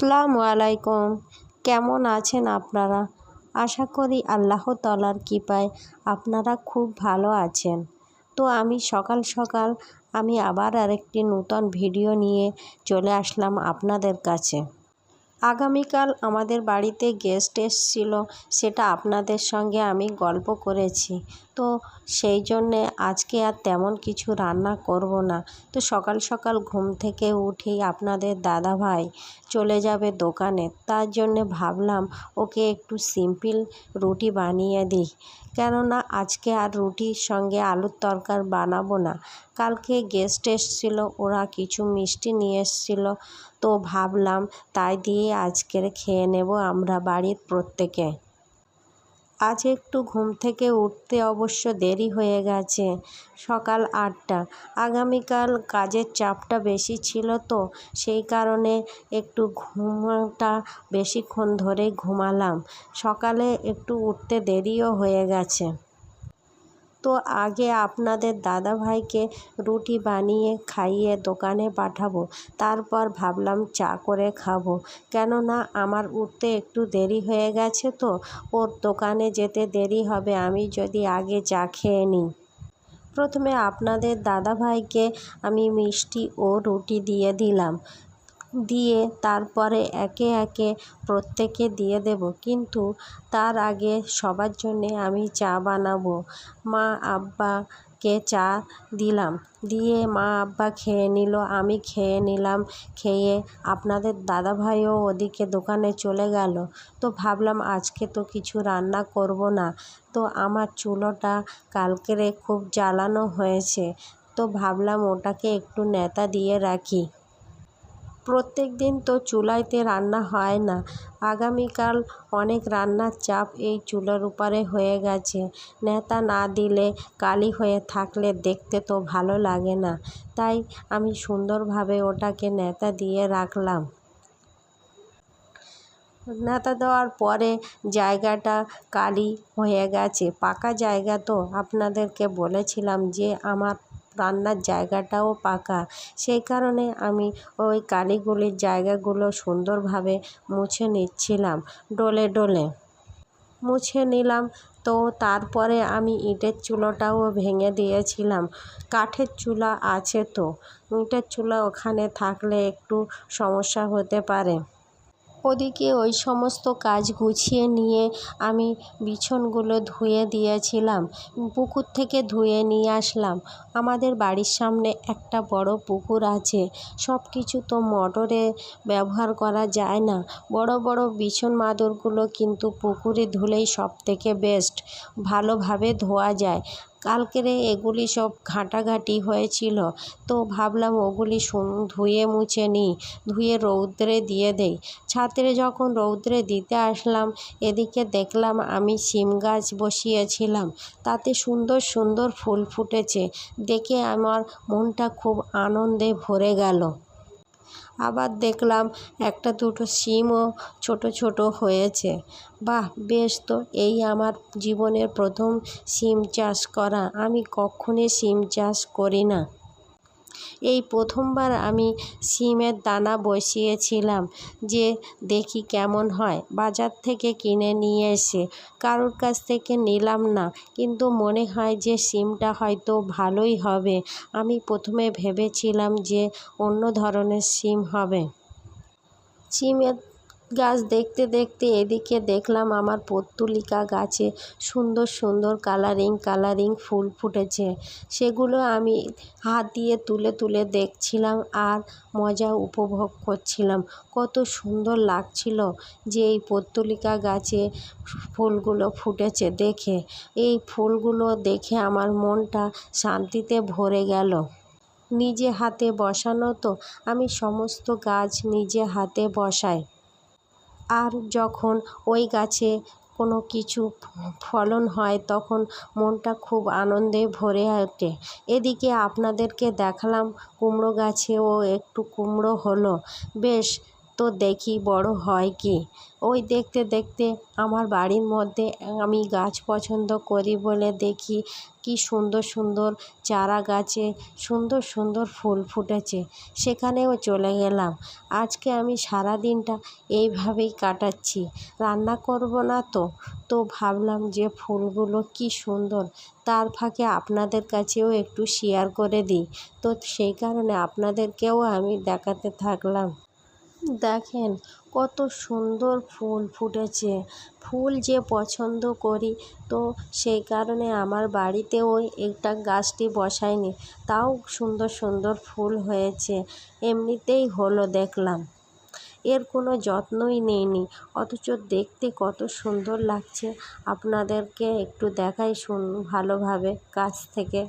আসসালামু আলাইকুম। কেমন আছেন আপনারা? আশা করি আল্লাহ তালার কৃপায় আপনারা খুব ভালো আছেন। তো আমি সকাল সকাল আমি আবার আরেকটি নূতন ভিডিও নিয়ে চলে আসলাম আপনাদের কাছে। আগামীকাল আমাদের বাড়িতে গেস্ট এসছিল, সেটা আপনাদের সঙ্গে আমি গল্প করেছি। তো সেই জন্যে আজকে আর তেমন কিছু রান্না করব না। তো সকাল সকাল ঘুম থেকে উঠেই আপনাদের দাদা ভাই চলে যাবে দোকানে। তার জন্যে ভাবলাম, ওকে একটু সিম্পল রুটি বানিয়ে দিই। কেননা আজকে আর রুটির সঙ্গে আলুর তরকার বানাবো না। কালকে গেস্ট এসছিল, ওরা কিছু মিষ্টি নিয়ে এসছিল। তো ভাবলাম, তাই দিয়ে আজকের খেয়ে নেব আমরা বাড়ির প্রত্যেকে। আজ একটু ঘুম থেকে উঠতে অবশ্য দেরি হয়ে গেছে। সকাল আটটা। আগামীকাল কাজের চাপটা বেশি ছিল তো, সেই কারণে একটু ঘুমটা বেশিক্ষণ ধরে ঘুমালাম। সকালে একটু উঠতে দেরিও হয়ে গেছে। তো আগে আপনাদের দাদাভাইকে রুটি বানিয়ে খাইয়ে দোকানে পাঠাবো, তারপর ভাবলাম চা করে খাব। কেননা আমার উঠতে একটু দেরি হয়ে গেছে তো, ওর দোকানে যেতে দেরি হবে, আমি যদি আগে চা খেয়ে নিই। প্রথমে আপনাদের দাদাভাইকে আমি মিষ্টি ও রুটি দিয়ে দিলাম। দিয়ে তারপরে একে একে প্রত্যেকে দিয়ে দেব। কিন্তু তার আগে সবার জন্যে আমি চা বানাবো। মা আব্বাকে চা দিলাম। দিয়ে মা আব্বা খেয়ে নিল, আমি খেয়ে নিলাম, খেয়ে আপনাদের দাদাভাইও ওদিকে দোকানে চলে গেল। তো ভাবলাম আজকে তো কিছু রান্না করব না। তো আমার চুলোটা কালকেরে খুব জ্বালানো হয়েছে। তো ভাবলাম ওটাকে একটু নেতা দিয়ে রাখি। প্রত্যেক দিন তো চুলাইতে রান্না হয় না। আগামীকাল অনেক রান্নার চাপ এই চুলার উপরে হয়ে গেছে। নেতা না দিলে কালি হয়ে থাকলে দেখতে তো ভালো লাগে না। তাই আমি সুন্দরভাবে ওটাকে নেতা দিয়ে রাখলাম। নেতা দেওয়ার পরে জায়গাটা কালি হয়ে গেছে। পাকা জায়গা তো আপনাদেরকে বলেছিলাম যে আমার রান্নার জায়গাটাও পাকা। সেই কারণে আমি ওই কালিগুলির জায়গাগুলো সুন্দরভাবে মুছে নিচ্ছিলাম, ডলে ডলে। মুছে নিলাম, তো তারপরে আমি ইটের চুলোটাও ভেঙে দিয়েছিলাম। কাঠের চুলা আছে তো, ইটের চুলা ওখানে থাকলে একটু সমস্যা হতে পারে। ওদিকে ওই সমস্ত কাজ গুছিয়ে নিয়ে আমি বিছনগুলো ধুয়ে দিয়েছিলাম, পুকুর থেকে ধুয়ে নিয়ে আসলাম। আমাদের বাড়ির সামনে একটা বড় পুকুর আছে। সব কিছু তো মোটরে ব্যবহার করা যায় না। বড় বড় বিছন মাদুরগুলো কিন্তু পুকুরে ধুলেই সব থেকে বেস্ট ভালোভাবে ধোয়া যায়। কালকেরে এগুলি সব ঘাঁটাঘাঁটি হয়েছিল। তো ভাবলাম ওগুলি ধুয়ে মুছে নিই, ধুয়ে রৌদ্রে দিয়ে দেই। ছাত্রে যখন রৌদ্রে দিতে আসলাম, এদিকে দেখলাম আমি সিম গাছ বসিয়েছিলাম। তাতে সুন্দর সুন্দর ফুল ফুটেছে। দেখে আমার মনটা খুব আনন্দে ভরে গেল। আবার দেখলাম একটা দুটো সিমও ছোট ছোট হয়েছে। বাহ, বেশ তো, এই আমার জীবনের প্রথম সিম চাষ করা। আমি কখনই সিম চাষ করি না। এই প্রথমবার আমি সিমের দানা বসিয়েছিলাম যে দেখি কেমন হয়। বাজার থেকে কিনে নিয়ে এসে কারোর কাছ থেকে নিলাম না, কিন্তু মনে হয় যে সিমটা হয়তো ভালোই হবে। আমি প্রথমে ভেবেছিলাম যে অন্য ধরনের সিম হবে। সিমের গাছ দেখতে দেখতে এদিকে দেখলাম আমার পত্তুলিকা গাছে সুন্দর সুন্দর কালারিং কালারিং ফুল ফুটেছে। সেগুলো আমি হাত দিয়ে তুলে তুলে দেখছিলাম আর মজা উপভোগ করছিলাম। কত সুন্দর লাগছিল যে এই পত্তুলিকা গাছে ফুলগুলো ফুটেছে দেখে। এই ফুলগুলো দেখে আমার মনটা শান্তিতে ভরে গেল। নিজে হাতে বসানো তো, আমি সমস্ত গাছ নিজে হাতে বসাই। আর যখন ওই গাছে কোনো কিছু ফলন হয় তখন মনটা খুব আনন্দে ভরে ওঠে। এদিকে আপনাদেরকে দেখালাম কুমড়ো গাছেও একটু কুমড়ো হলো। বেশ তো দেখি বড় হয় কি। ওই দেখতে দেখতে আমার বাড়ির মধ্যে আমি গাছ পছন্দ করি বলে দেখি কি সুন্দর সুন্দর চারা গাছে সুন্দর সুন্দর ফুল ফুটেছে। সেখানেও চলে গেলাম। আজকে আমি সারা দিনটা এইভাবেই কাটাচ্ছি। রান্না করব না তো? তো ভাবলাম যে ফুলগুলো কি সুন্দর। তার ফাঁকে আপনাদের কাছেও একটু শেয়ার করে দিই। তো সেই কারণে আপনাদেরকেও আমি দেখাতে থাকলাম। দেখেন কত সুন্দর ফুল ফুটেছে। ফুল যে পছন্দ করি তো সেই কারণে আমার বাড়িতেও একটা গাছটি বসাইনি। তাও সুন্দর সুন্দর ফুল হয়েছে। এমনিতেই হলো দেখলাম। এর কোনো যত্নই নেইনি। অথচ দেখতে কত সুন্দর লাগছে। আপনাদেরকে একটু দেখাই শুন ভালোভাবে কাছ থেকে।